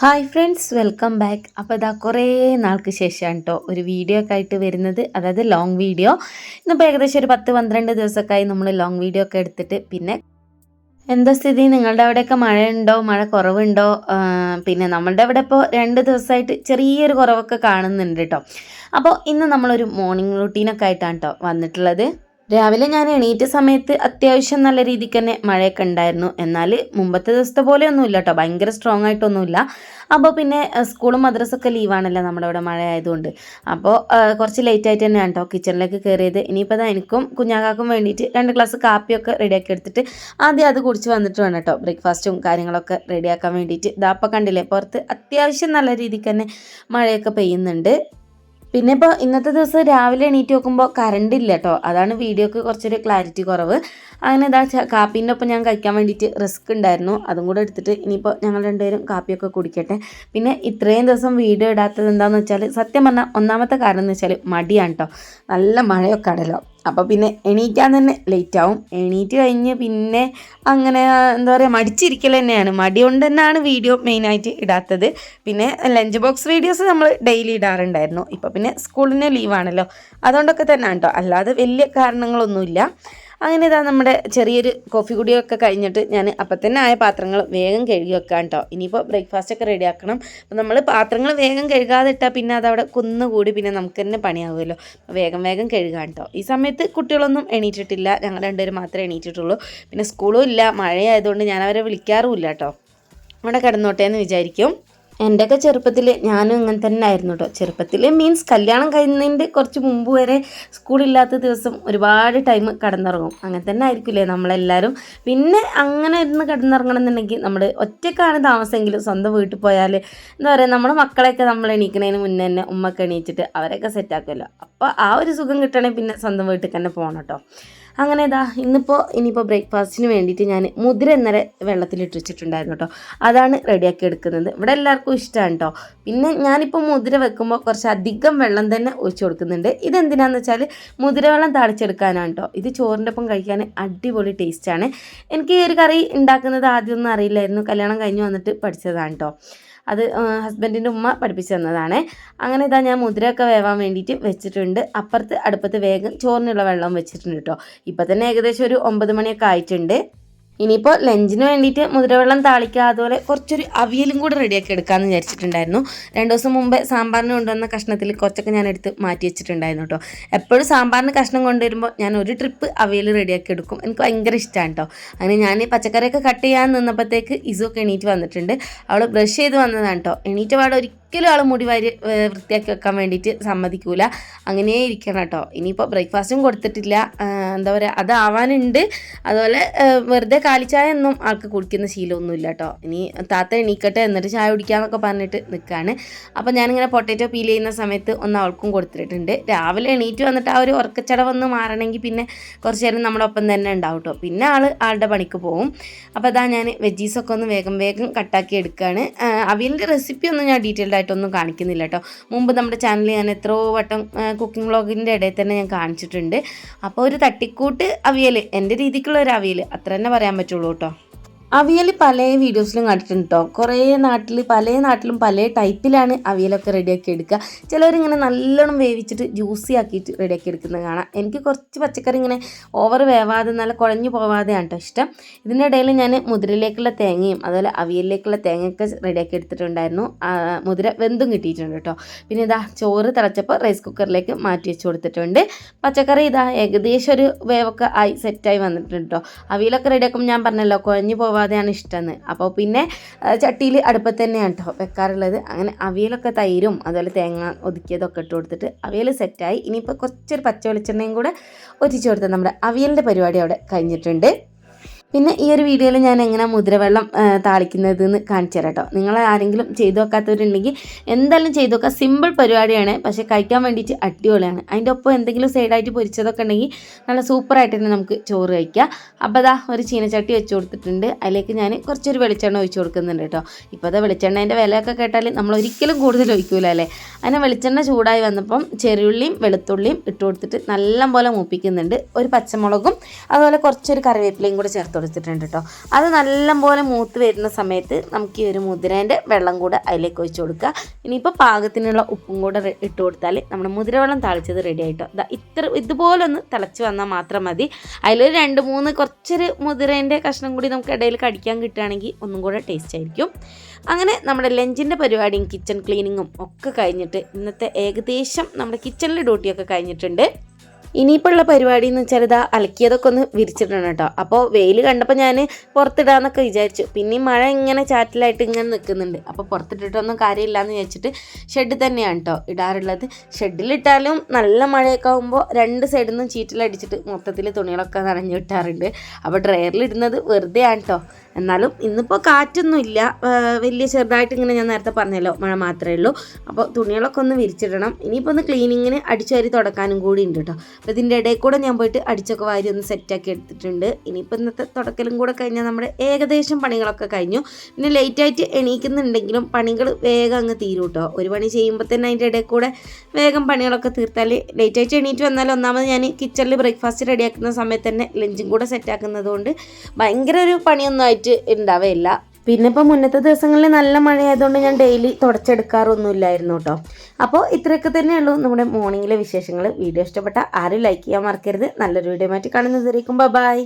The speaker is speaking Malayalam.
ഹായ് ഫ്രണ്ട്സ് വെൽക്കം ബാക്ക് അപ്പോൾ ഇതാ കുറേ നാൾക്ക് ശേഷമാണ് കേട്ടോ ഒരു വീഡിയോ ഒക്കെ ആയിട്ട് വരുന്നത്. അതായത് ലോങ് വീഡിയോ ഇന്നിപ്പോൾ ഏകദേശം ഒരു പത്ത് പന്ത്രണ്ട് ദിവസമൊക്കെ ആയി നമ്മൾ ലോങ് വീഡിയോ ഒക്കെ എടുത്തിട്ട് പിന്നെ എന്താ സ്ഥിതി? നിങ്ങളുടെ അവിടെയൊക്കെ മഴയുണ്ടോ? മഴ കുറവുണ്ടോ? പിന്നെ നമ്മളുടെ അവിടെ ഇപ്പോൾ രണ്ട് ദിവസമായിട്ട് ചെറിയൊരു കുറവൊക്കെ കാണുന്നുണ്ട് കേട്ടോ അപ്പോൾ ഇന്ന് നമ്മളൊരു മോർണിംഗ് റുട്ടീനൊക്കെ ആയിട്ടാണ് കേട്ടോ വന്നിട്ടുള്ളത്. രാവിലെ ഞാൻ എണീറ്റ സമയത്ത് അത്യാവശ്യം നല്ല രീതിക്ക് തന്നെ മഴയൊക്കെ ഉണ്ടായിരുന്നു. എന്നാൽ മുമ്പത്തെ ദിവസത്തെ പോലെയൊന്നുമില്ല കേട്ടോ ഭയങ്കര സ്ട്രോങ് ആയിട്ടൊന്നുമില്ല. അപ്പോൾ പിന്നെ സ്കൂളും മദ്രസൊക്കെ ലീവാണല്ലോ നമ്മുടെ ഇവിടെ മഴ ആയതുകൊണ്ട് അപ്പോൾ കുറച്ച് ലേറ്റ് ആയിട്ട് തന്നെയാണ് കേട്ടോ കിച്ചണിലേക്ക് കയറിയത് ഇനിയിപ്പോൾ ദാ എനിക്കും കുഞ്ഞാക്കാക്കും വേണ്ടിയിട്ട് രണ്ട് ഗ്ലാസ് കാപ്പിയൊക്കെ റെഡിയാക്കി എടുത്തിട്ട് ആദ്യം അത് കുടിച്ച് വന്നിട്ട് വേണം കേട്ടോ ബ്രേക്ക്ഫാസ്റ്റും കാര്യങ്ങളൊക്കെ റെഡിയാക്കാൻ വേണ്ടിയിട്ട്. ദാപ്പം കണ്ടില്ലേ പുറത്ത് അത്യാവശ്യം നല്ല രീതിക്ക് തന്നെ മഴയൊക്കെ പെയ്യുന്നുണ്ട്. പിന്നെ ഇപ്പോൾ ഇന്നത്തെ ദിവസം രാവിലെ എണീറ്റ് നോക്കുമ്പോൾ കറണ്ട് ഇല്ല കേട്ടോ അതാണ് വീഡിയോക്ക് കുറച്ചൊരു ക്ലാരിറ്റി കുറവ്. അങ്ങനെ ഇതാ കാപ്പീന്റെ ഒപ്പം ഞാൻ കഴിക്കാൻ വേണ്ടിയിട്ട് റിസ്ക് ഉണ്ടായിരുന്നു അതും കൂടെ എടുത്തിട്ട് ഇനിയിപ്പോൾ ഞങ്ങൾ രണ്ടുപേരും കാപ്പിയൊക്കെ കുടിക്കട്ടെ. പിന്നെ ഇത്രയും ദിവസം വീഡിയോ ഇടാത്തത് എന്താണെന്ന് വെച്ചാൽ സത്യം പറഞ്ഞാൽ ഒന്നാമത്തെ കാരണം എന്ന് വെച്ചാൽ മടിയാണ് കേട്ടോ നല്ല മഴയൊക്കെ ആണല്ലോ. അപ്പോൾ പിന്നെ എണീറ്റാൻ തന്നെ ലേറ്റ് ആവും. എണീറ്റ് കഴിഞ്ഞ് പിന്നെ അങ്ങനെ എന്താ പറയുക മടിച്ചിരിക്കൽ തന്നെയാണ്. മടി കൊണ്ട് തന്നെയാണ് വീഡിയോ മെയിനായിട്ട് ഇടാത്തത്. പിന്നെ ലഞ്ച് ബോക്സ് വീഡിയോസ് നമ്മൾ ഡെയിലി ഇടാറുണ്ടായിരുന്നു. ഇപ്പോൾ പിന്നെ സ്കൂളിന് ലീവാണല്ലോ അതുകൊണ്ടൊക്കെ തന്നെ കേട്ടോ അല്ലാതെ വലിയ കാരണങ്ങളൊന്നുമില്ല. അങ്ങനെ ഇതാ നമ്മുടെ ചെറിയൊരു കോഫി കുടിയൊക്കെ കഴിഞ്ഞിട്ട് ഞാൻ അപ്പം തന്നെ ആയ പാത്രങ്ങൾ വേഗം കഴുകി വെക്കാം കേട്ടോ ഇനിയിപ്പോൾ ബ്രേക്ക്ഫാസ്റ്റ് ഒക്കെ റെഡി ആക്കണം. അപ്പം നമ്മൾ പാത്രങ്ങൾ വേഗം കഴുകാതെ ഇട്ടാൽ പിന്നെ അതവിടെ കുന്നുകൂടി പിന്നെ നമുക്ക് തന്നെ പണിയാവുമല്ലോ. വേഗം വേഗം കഴുകാം കേട്ടോ ഈ സമയത്ത് കുട്ടികളൊന്നും എണീറ്റിട്ടില്ല. ഞങ്ങൾ രണ്ടുപേരും മാത്രമേ എണീറ്റിട്ടുള്ളൂ. പിന്നെ സ്കൂളും ഇല്ല. മഴയായതുകൊണ്ട് ഞാൻ അവരെ വിളിക്കാറുമില്ല കേട്ടോ അവിടെ കിടന്നോട്ടെ എന്ന് വിചാരിക്കും. എന്റെയൊക്കെ ചെറുപ്പത്തിൽ ഞാനും ഇങ്ങനെ തന്നെ ആയിരുന്നു കേട്ടോ ചെറുപ്പത്തിൽ മീൻസ് കല്യാണം കഴിയുന്നതിന്റെ കുറച്ച് മുമ്പ് വരെ സ്കൂളില്ലാത്ത ദിവസം ഒരുപാട് ടൈം കടന്നിറങ്ങും. അങ്ങനെ തന്നെ ആയിരിക്കില്ലേ നമ്മളെല്ലാവരും പിന്നെ അങ്ങനെ ഇരുന്ന് കടന്നിറങ്ങണം എന്നുണ്ടെങ്കിൽ നമ്മൾ ഒറ്റക്കാണ് താമസമെങ്കിലും സ്വന്തം വീട്ടിൽ പോയാൽ എന്താ പറയുക നമ്മുടെ മക്കളെയൊക്കെ നമ്മൾ എണീക്കുന്നതിന് മുന്നേ തന്നെ ഉമ്മക്ക് എണീച്ചിട്ട് അവരെയൊക്കെ സെറ്റാക്കുമല്ലോ അപ്പോൾ ആ ഒരു സുഖം കിട്ടണമെങ്കിൽ പിന്നെ സ്വന്തം വീട്ടിൽ തന്നെ പോകണം കേട്ടോ അങ്ങനെ ഇതാ ഇന്നിപ്പോൾ ഇനിയിപ്പോൾ ബ്രേക്ക്ഫാസ്റ്റിന് വേണ്ടിയിട്ട് ഞാൻ മുതിര വെള്ളത്തിൽ വെള്ളത്തിലിട്ട് വെച്ചിട്ടുണ്ടായിരുന്നു കേട്ടോ. അതാണ് റെഡിയാക്കി എടുക്കുന്നത്. ഇവിടെ എല്ലാവർക്കും ഇഷ്ടമാണ് കേട്ടോ. പിന്നെ ഞാനിപ്പോൾ മുതിര വെക്കുമ്പോൾ കുറച്ച് അധികം വെള്ളം തന്നെ ഒഴിച്ചു കൊടുക്കുന്നുണ്ട്. ഇതെന്തിനാന്ന് വെച്ചാൽ മുതിര വെള്ളം തളിച്ചെടുക്കാനാണ് കേട്ടോ. ഇത് ചോറിന്റെ ഒപ്പം കഴിക്കാൻ അടിപൊളി ടേസ്റ്റാണ്. എനിക്ക് ഈ ഒരു കറി ഉണ്ടാക്കുന്നത് ആദ്യമൊന്നും അറിയില്ലായിരുന്നു. കല്യാണം കഴിഞ്ഞ് വന്നിട്ട് പഠിച്ചതാണ് കേട്ടോ. അത് ഹസ്ബൻഡിന്റെ ഉമ്മ പഠിപ്പിച്ചു തന്നതാണ്. അങ്ങനെ ഇതാ ഞാൻ മുദ്രയൊക്കെ വേവാൻ വേണ്ടിയിട്ട് വെച്ചിട്ടുണ്ട്. അപ്പുറത്ത് അടുപ്പത്ത് വേഗം ചോറിനുള്ള വെള്ളം വെച്ചിട്ടുണ്ട് കേട്ടോ ഇപ്പം തന്നെ ഏകദേശം ഒരു ഒമ്പത് മണിയൊക്കെ ആയിട്ടുണ്ട്. ഇനിയിപ്പോൾ ലഞ്ചിന് വേണ്ടിയിട്ട് മുതിരവെള്ളം താളിക്കുക അതുപോലെ കുറച്ചൊരു അവിയലും കൂടെ റെഡിയാക്കി എടുക്കാമെന്ന് വിചാരിച്ചിട്ടുണ്ടായിരുന്നു. രണ്ട് ദിവസം മുമ്പേ സാമ്പാറിന് കൊണ്ടുവന്ന കഷ്ണത്തിൽ കുറച്ചൊക്കെ ഞാൻ എടുത്ത് മാറ്റി വെച്ചിട്ടുണ്ടായിരുന്നു കേട്ടോ. എപ്പോഴും സാമ്പാറിന് കഷ്ണം കൊണ്ടുവരുമ്പോൾ ഞാൻ ഒരു ട്രിപ്പ് അവിയൽ റെഡിയാക്കി എടുക്കും. എനിക്ക് ഭയങ്കര ഇഷ്ടമാണ് കേട്ടോ. അങ്ങനെ ഞാൻ പച്ചക്കറിയൊക്കെ കട്ട് ചെയ്യാൻ നിന്നപ്പോഴത്തേക്ക് ഇസൊക്കെ എണീറ്റ് വന്നിട്ടുണ്ട്. അവൾ ബ്രഷ് ചെയ്ത് വന്നതാണ് കേട്ടോ. എണീറ്റ് പാടെ ഒരിക്കലും ആൾ മുടി വാരി വൃത്തിയാക്കി വെക്കാൻ വേണ്ടിയിട്ട് സമ്മതിക്കൂല. അങ്ങനെ ഇരിക്കണം കേട്ടോ. ഇനിയിപ്പോൾ ബ്രേക്ക്ഫാസ്റ്റും കൊടുത്തിട്ടില്ല. എന്താ പറയുക അതാവാനുണ്ട്. അതുപോലെ വെറുതെ കാലിച്ചായ ഒന്നും ആൾക്ക് കുടിക്കുന്ന ശീലമൊന്നുമില്ല കേട്ടോ. ഇനി താത്ത എണീക്കട്ടെ എന്നിട്ട് ചായ കുടിക്കാമെന്നൊക്കെ പറഞ്ഞിട്ട് നിൽക്കുകയാണ് അപ്പോൾ ഞാനിങ്ങനെ പൊട്ടറ്റോ പീൽ ചെയ്യുന്ന സമയത്ത് ഒന്ന് അവൾക്കും കൊടുത്തിട്ടുണ്ട്. രാവിലെ എണീറ്റ് വന്നിട്ട് ആ ഒരു ഉറക്കച്ചടവൊന്ന് മാറണമെങ്കിൽ പിന്നെ കുറച്ച് നേരം നമ്മുടെ ഒപ്പം തന്നെ ഉണ്ടാവും കേട്ടോ. പിന്നെ ആൾ ആളുടെ പണിക്ക് പോകും അപ്പോൾ അതാ ഞാൻ വെജീസൊക്കെ ഒന്ന് വേഗം വേഗം കട്ടാക്കി എടുക്കുകയാണ് അവിയലിന്റെ റെസിപ്പി ഒന്നും ഞാൻ ഡീറ്റെയിൽഡ് ആയിട്ടൊന്നും കാണിക്കുന്നില്ല കേട്ടോ. മുമ്പ് നമ്മുടെ ചാനലിൽ ഞാൻ എത്രയോ വട്ടം കുക്കിംഗ് വ്ളോഗിന്റെ ഇടയിൽ തന്നെ ഞാൻ കാണിച്ചിട്ടുണ്ട്. അപ്പോൾ ഒരു തട്ടിക്കൂട്ട് അവിയൽ എന്റെ രീതിക്കുള്ള ഒരു അവിയൽ അത്ര തന്നെ പറയാൻ പറ്റുള്ളൂ കേട്ടോ. അവിയൽ പല വീഡിയോസിലും കണ്ടിട്ടുണ്ട്? കേട്ടോ കുറേ നാട്ടിൽ പല നാട്ടിലും പല ടൈപ്പിലാണ് അവിയലൊക്കെ റെഡിയാക്കി എടുക്കുക. ചിലവരിങ്ങനെ നല്ലോണം വേവിച്ചിട്ട് ജ്യൂസി ആക്കിയിട്ട് റെഡിയാക്കി എടുക്കുന്നത് കാണാം. എനിക്ക് കുറച്ച് പച്ചക്കറി ഇങ്ങനെ ഓവർ വേവാതെ നല്ല കുഴഞ്ഞു പോവാതെയാണ് കേട്ടോ ഇഷ്ടം. ഇതിന്റെ ഇടയിൽ ഞാൻ മുതിരയിലേക്കുള്ള തേങ്ങയും അതുപോലെ അവിയലിലേക്കുള്ള തേങ്ങയൊക്കെ റെഡിയാക്കി എടുത്തിട്ടുണ്ടായിരുന്നു. മുതിര വെന്തും കിട്ടിയിട്ടുണ്ട് കേട്ടോ. പിന്നെ ഇതാ ചോറ് തിളച്ചപ്പോൾ റൈസ് കുക്കറിലേക്ക് മാറ്റി വെച്ച് കൊടുത്തിട്ടുണ്ട്. പച്ചക്കറി ഇതാ ഏകദേശം ഒരു വേവൊക്കെ ആയി സെറ്റായി വന്നിട്ടുണ്ട് കേട്ടോ. അവിയലൊക്കെ റെഡിയാക്കുമ്പോൾ ഞാൻ പറഞ്ഞല്ലോ കുഴഞ്ഞു പോവാതെയാണ് ഇഷ്ടമെന്ന്. അപ്പോൾ പിന്നെ ചട്ടിയിൽ അടുപ്പത്ത് തന്നെയാണ് കേട്ടോ വെക്കാറുള്ളത്. അങ്ങനെ അവിയലൊക്കെ തൈരും അതുപോലെ തേങ്ങ ഒതുക്കിയതൊക്കെ ഇട്ട് കൊടുത്തിട്ട് അവിയൽ സെറ്റായി. ഇനിയിപ്പോൾ കുറച്ചൊരു പച്ച വെളിച്ചെണ്ണയും കൂടെ ഒറ്റിച്ചു കൊടുത്താൽ നമ്മുടെ അവിയലിന്റെ പരിപാടി അവിടെ കഴിഞ്ഞിട്ടുണ്ട്. പിന്നെ ഈ ഒരു വീഡിയോയിൽ ഞാൻ എങ്ങനെ മുദ്രവെള്ളം താളിക്കുന്നത് എന്ന് കാണിച്ചു തരാം കേട്ടോ നിങ്ങൾ ആരെങ്കിലും ചെയ്തു വെക്കാത്തവരുണ്ടെങ്കിൽ എന്തായാലും ചെയ്തു വെക്കാം സിമ്പിൾ പരിപാടിയാണ് പക്ഷേ കഴിക്കാൻ വേണ്ടിയിട്ട് അടിപൊളിയാണ്. അതിന്റെ ഒപ്പം എന്തെങ്കിലും സൈഡായിട്ട് പൊരിച്ചതൊക്കെ ഉണ്ടെങ്കിൽ നല്ല സൂപ്പറായിട്ട് തന്നെ നമുക്ക് ചോറ് കഴിക്കാം. അപ്പോൾ അതാ ഒരു ചീനച്ചട്ടി വെച്ച് കൊടുത്തിട്ടുണ്ട്. അതിലേക്ക് ഞാൻ കുറച്ചൊരു വെളിച്ചെണ്ണ ഒഴിച്ചു കൊടുക്കുന്നുണ്ട് കേട്ടോ. ഇപ്പോൾ അത് വെളിച്ചെണ്ണേന്റെ വിലയൊക്കെ കേട്ടാൽ നമ്മൾ ഒരിക്കലും കൂടുതൽ ഒഴിക്കൂല അല്ലേ? അങ്ങനെ വെളിച്ചെണ്ണ ചൂടായി വന്നപ്പം ചെറുള്ളിയും വെളുത്തുള്ളിയും ഇട്ട് കൊടുത്തിട്ട് നല്ലപോലെ മൂപ്പിക്കുന്നുണ്ട്. ഒരു പച്ചമുളകും അതുപോലെ കുറച്ചൊരു കറിവേപ്പിലയും കൂടെ ചേർത്ത് കൊടുത്തിട്ടുണ്ട് കേട്ടോ അത് നല്ലപോലെ മൂത്ത് വരുന്ന സമയത്ത് നമുക്ക് ഈ ഒരു മുതിരേന്റെ വെള്ളം കൂടെ അതിലേക്ക് ഒഴിച്ചു കൊടുക്കുക. ഇനിയിപ്പോൾ പാകത്തിനുള്ള ഉപ്പും കൂടെ ഇട്ട് കൊടുത്താൽ നമ്മുടെ മുതിരവെള്ളം തളിച്ചത് റെഡി ആയിട്ടോ. ഇതാ ഇത്ര ഇതുപോലെ ഒന്ന് തിളച്ച് വന്നാൽ മാത്രം മതി. അതിലൊരു രണ്ട് മൂന്ന് കുറച്ചൊരു മുതിരേന്റെ കഷ്ണം കൂടി നമുക്ക് ഇടയിൽ കടിക്കാൻ കിട്ടുകയാണെങ്കിൽ ഒന്നും കൂടെ ടേസ്റ്റ് ആയിരിക്കും. അങ്ങനെ നമ്മുടെ ലഞ്ചിന്റെ പരിപാടിയും കിച്ചൺ ക്ലീനിങ്ങും ഒക്കെ കഴിഞ്ഞിട്ട് ഇന്നത്തെ ഏകദേശം നമ്മുടെ കിച്ചണിലെ ഡ്യൂട്ടിയൊക്കെ കഴിഞ്ഞിട്ടുണ്ട്. ഇനിയിപ്പോൾ ഉള്ള പരിപാടി എന്ന് വെച്ചാൽ ഇതാ അലക്കിയതൊക്കെ ഒന്ന് വിരിച്ചിട്ടുണ്ട് കേട്ടോ. അപ്പോൾ വെയിൽ കണ്ടപ്പോൾ ഞാൻ പുറത്തിടാന്നൊക്കെ വിചാരിച്ചു. പിന്നെ മഴ ഇങ്ങനെ ചാറ്റിലായിട്ട് ഇങ്ങനെ നിൽക്കുന്നുണ്ട് അപ്പോൾ പുറത്തിട്ടിട്ടൊന്നും കാര്യമില്ല എന്ന് വിചാരിച്ചിട്ട് ഷെഡ് തന്നെയാണ് കേട്ടോ ഇടാറുള്ളത്. ഷെഡിലിട്ടാലും നല്ല മഴയൊക്കെ ആകുമ്പോൾ രണ്ട് സൈഡിൽ നിന്നും ചീറ്റിലടിച്ചിട്ട് മൊത്തത്തിൽ തുണികളൊക്കെ നനഞ്ഞു വിട്ടാറുണ്ട്. അപ്പോൾ ഡ്രയറിലിടുന്നത് വെറുതെ ആണ് കേട്ടോ എന്നാലും ഇന്നിപ്പോൾ കാറ്റൊന്നുമില്ല വലിയ ചെറുതായിട്ട് ഇങ്ങനെ ഞാൻ നേരത്തെ പറഞ്ഞല്ലോ മഴ മാത്രമേ ഉള്ളൂ. അപ്പോൾ തുണികളൊക്കെ ഒന്ന് വിരിച്ചിടണം. ഇനിയിപ്പോൾ ഒന്ന് ക്ലീനിങ്ങിന് അടിച്ചു വാരി തുടക്കാനും കൂടി ഉണ്ട് കേട്ടോ അപ്പോൾ ഇതിന്റെ ഇടയിൽ കൂടെ ഞാൻ പോയിട്ട് അടിച്ചൊക്കെ വാരി ഒന്ന് സെറ്റാക്കി എടുത്തിട്ടുണ്ട്. ഇനിയിപ്പോൾ ഇന്നത്തെ തുടക്കലും കൂടെ കഴിഞ്ഞാൽ നമ്മുടെ ഏകദേശം പണികളൊക്കെ കഴിഞ്ഞു. പിന്നെ ലേറ്റായിട്ട് എണീക്കുന്നുണ്ടെങ്കിലും പണികൾ വേഗം അങ്ങ് തീരും കേട്ടോ. ഒരു പണി ചെയ്യുമ്പോൾ തന്നെ അതിന്റെ ഇടയിൽ കൂടെ വേഗം പണികളൊക്കെ തീർത്താൽ ലേറ്റായിട്ട് എണീറ്റ് വന്നാൽ ഒന്നാമത് ഞാൻ കിച്ചണിൽ ബ്രേക്ക്ഫാസ്റ്റ് റെഡിയാക്കുന്ന സമയത്ത് തന്നെ ലഞ്ചും കൂടെ സെറ്റാക്കുന്നത് കൊണ്ട് ഭയങ്കര ഒരു പണിയൊന്നും ആയിട്ട് ഉണ്ടാവുകയില്ല പിന്നെ ഇപ്പോൾ മുന്നത്തെ ദിവസങ്ങളിൽ നല്ല മഴയായതുകൊണ്ട് ഞാൻ ഡെയിലി തുടച്ചെടുക്കാറൊന്നും ഇല്ലായിരുന്നു കേട്ടോ. അപ്പോൾ ഇത്രയൊക്കെ തന്നെയുള്ളൂ നമ്മുടെ മോർണിംഗിലെ വിശേഷങ്ങൾ വീഡിയോ ഇഷ്ടപ്പെട്ട ആരും ലൈക്ക് ചെയ്യാൻ മറക്കരുത്. നല്ലൊരു വീഡിയോ മാറ്റി കാണുന്നതായിരിക്കും ബൈ